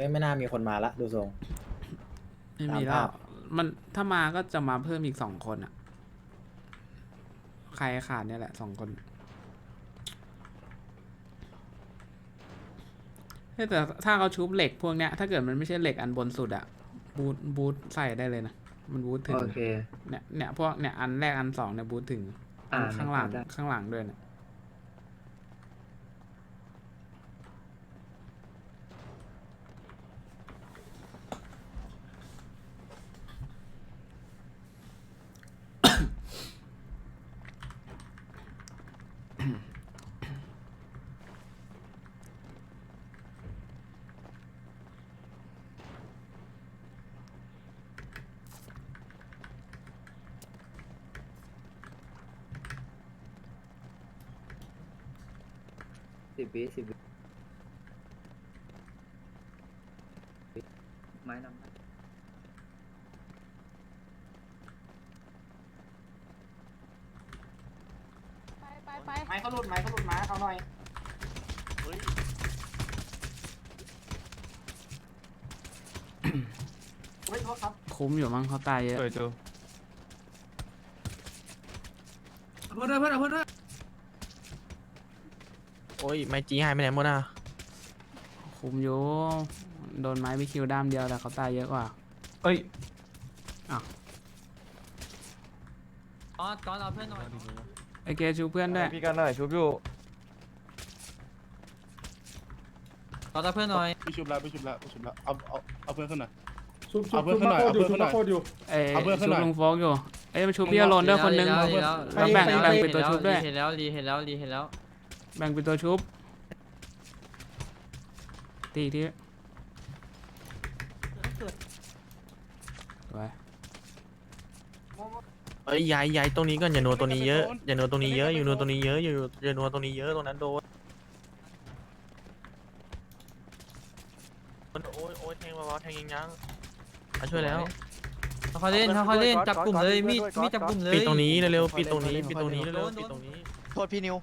ออไม่น่ามีคนมาละดูทรง ไม่มีตามแล้ภาวพมันถ้ามาก็จะมาเพิ่มอีกสองคนอะใครขาดเนี่ยแหละสองคนเฮ้ยแต่ถ้าเขาชุบเหล็กพวกเนี้ย ถ้าเกิดมันไม่ใช่เหล็กอันบนสุดอะบูทบูทใส่ได้เลยนะ มันบูทถึงโอเค เนี่ยเนี่ยพวกเนี่ยอันแรกอันสองเนี่ยบูทถึง อ่าข้างหลัง ได้ข้างหลังด้วยเนี่ย สิบวิสิบวิไม้นำไปไปไปไม้เขาหลุดไม้เขาหลุดไม้เอาหน่อยเฮ้ยโทษครับคุ้มอยู่มั้งเขาตายเยอะ เปิดดู เพื่อนด้วยเพื่อนเพื่อนด้วย โอ้ยไม่จีหายไปไหนหมดอะคุ้มอยู่ โดนไม้ไปคิวด้ามเดียวแต่เขาตายเยอะกว่า เอ้ยอ๋อตอนเราเพื่อนหน่อยไอเกชูเพื่อนด้วยพี่กันหน่อยชุบอยู่ตอนเราเพื่อนหน่อยไปชุบแล้วไปชุบแล้วไปชุบแล้วเอาเอาเอาเพื่อนขึ้นหน่อย ชุบชุเอาบเพื่อนชุบขึ้นหน่มาอยโคตรอยู่เอาเพื่ชุอนบขึ้นหน่อยเอาเพื่อนขึ้นหน่อยมาโคตรอยู่ชุบลุงโฟกอยู่เอ้ยมาชุบพี่อารอนด้วยคนนึงดีแล้วแล้วแบ่งแบ่งเป็นตัวชุบด้วยเห็นแล้วดีเห็นแล้วดีเห็นแล้ว แบ่งเป็นตัวชุบ ตีอีกทีไว้เอ้ยย้ายย้ายตรงนี้ก่อนอย่านัวตรงนี้เยอะอย่านัวตรงนี้เยอะอย่านัวตรงนี้เยอะอย่าอย่านัวตรงนี้เยอะตรงนั้นโดนโอ้ยโอ้ยแทงมาบอแทงยังยังมาช่วยแล้วเขาเล่นเขาเล่นจับกลุ่มเลยมีดมีดจับกลุ่มเลยปิดตรงนี้เร็วๆปิดตรงนี้ปิดตรงนี้เร็วๆปิดตรงนี้โทษพี่นิว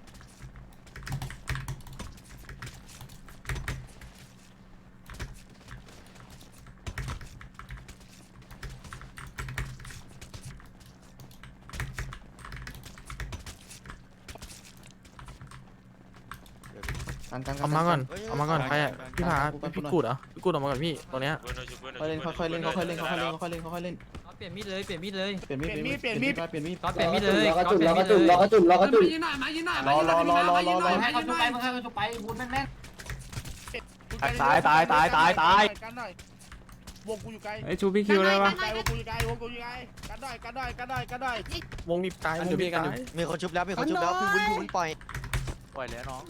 เอามาก่อนเอามาก่อนใครอะพี่ผาพี่พี่กูดเหรอพี่กูดออกมาก่อนพี่ตรงเนี้ยค่อยเล่นค่อยๆเล่นค่อยๆเล่นค่อยๆเล่นค่อยๆเล่นค่อยๆเล่นเอาเปลี่ยนมีดเลยเปลี่ยนมีดเลยเปลี่ยนมีดเปลี่ยนมีดเปลี่ยนมีดเปลี่ยนมีดก็เปลี่ยนมีดเลยรอกระจุดรอกระจุดรอกระจุดรอกระจุดยืนหน่อยมายืนหน่อยรอรอรอรอรอรอให้เขาชุบไปให้เขาชุบไปบูนแม่นแม่นตายตายตายตายตายกันหน่อยวงกูอยู่ไกลไอยชูพี่คิวได้ปะไกลวงกูอยู่ไกลวงกูอยู่ไกลกันหน่อยกันหน่อยกันหน่อยกันหน่อยวงมีตายวงมีตายมีคนชุบแล้วมีคนชุบแล้วพี่วุ้นพี่วุ้นปล่อยปล่อยแล้วน้อง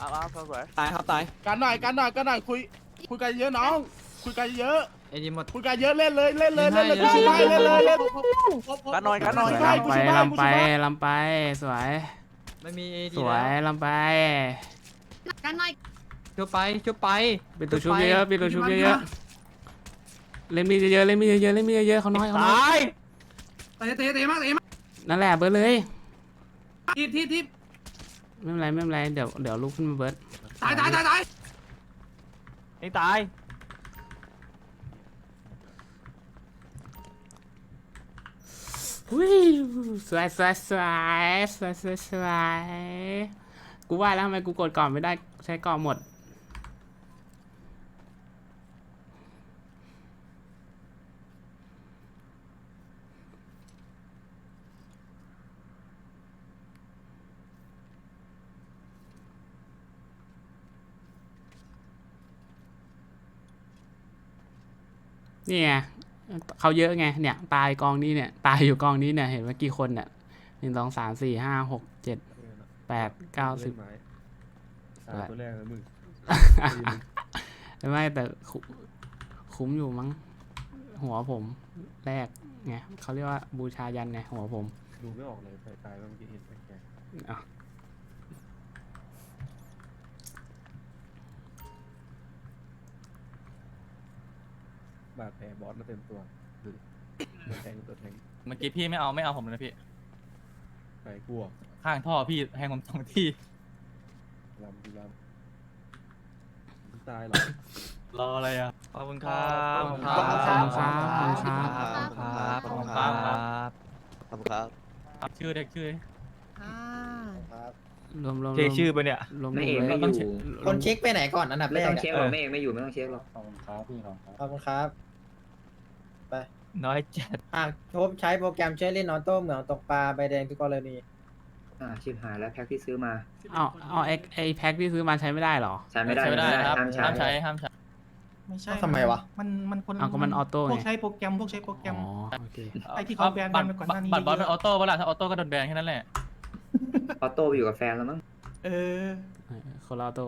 ตายครับตายกันหน่อยกันหน่อยกันหน่อยคุยคุยกันเยอะน้อง คุยกันเยอะไอ้ดีหมด คุยกันเยอะเล่นเลยเล่นเลยเล่นเลยกูช่วยเล่นเลยเล่นกันหน่อยกันหน่อยลำไปลำไปลำไปสวย ไม่มีเอสดีวแล้ยลำไปกันหน่อยชุบไปชุบไปเป็นตัวชุบเยอะๆเป็นตัวชุบเยอะๆเล่นมีดเยอะๆเล่นมีดเยอะๆเล่นมีดเยอะๆเขาน้อยเขาน้อยเตะเตะเตะมากเตะมากนั่นแหละเบิร์เลยทีทีที ไม่เป็นไรไม่เป็นไรเดี๋ยวเดี๋ยวลุกขึ้นมาเบิร์ดตายตายตายตายไอ้ตาย อุ้ยสวยสวยสวยสวยสวยสวยกูว่าแล้วทำไมกูกดก่อนไม่ได้ใช้ก่อนหมด นี่ไงเขาเยอะไงเนี่ยตายกองนี้เนี่ย ตายอยู่กองนี้เนี่ยเห็นว่ากี่คนเนี่ยหนึ่งสองสามสี่ห้าหกเจ็ดแปดเก้าสิบตัวแรกแล้วมึงไม่แต่คุคุ้มอยู่มั้งหัวผมแรกไงเขาเรียกว่าบูชายันไงหัวผม ดูไม่ออกเลยไฟตายเมื่อกี้เห็นแกอ่ บาดแผลบอสมาเต็มตัวดูดิตัวแทงตัวแทงเมื่อกี้พี่ไม่เอาไม่เอาผมเลยพี่ ไปกลัวข้างท่อพี่แทงผมสองที่ ลำดูลำตายหรอ รออะไรอะ ขอบคุณครับขอบคุณครับขอบคุณครับขอบคุณครับขอบคุณครับชื่อเด็กชื่อรวมรวมเทชื่อปะเนี่ยรวมไม่เอกรวไม่ต้องอยู่คนเช็คไปไหนก่อนอันดับแรไม่กต้องเช็คหรอกไม่เอกไม่อยู่ไม่ต้องเช็คหรอกขอบคุณครับ น้อยจัดอะทบใช้โปรแกรมช่วยเล่นออโต้เหมืองตกปลาใบแดงทุกกรณีอ่าชิบหายแล้วแพ็คที่ซื้อมา เอาเอาไอไอแพ็คที่ซื้อมาใช้ไม่ได้เหรอ ใช้ไม่ได้ใช้ไม่ได้ครับห้ามห้ามใช้ใช้ห้ามใช้ไม่ใช่ทำไมวะ มันมันคนเอาก็มันออโต้พวไงกใช้โปรแกรมพวกใช้โปรแกรอ๋มอโอเคไอ้ที่เขาแบนบัตรไปก่อนหน้านี้บัตรบอสเยเป็นอะออโต้เวลาถ้าออโต้ก็โดนแบนแค่นั้นแหละ ออโต้ไปอยู่กับแฟนแล้วมั้ง เออเออคนละออโต้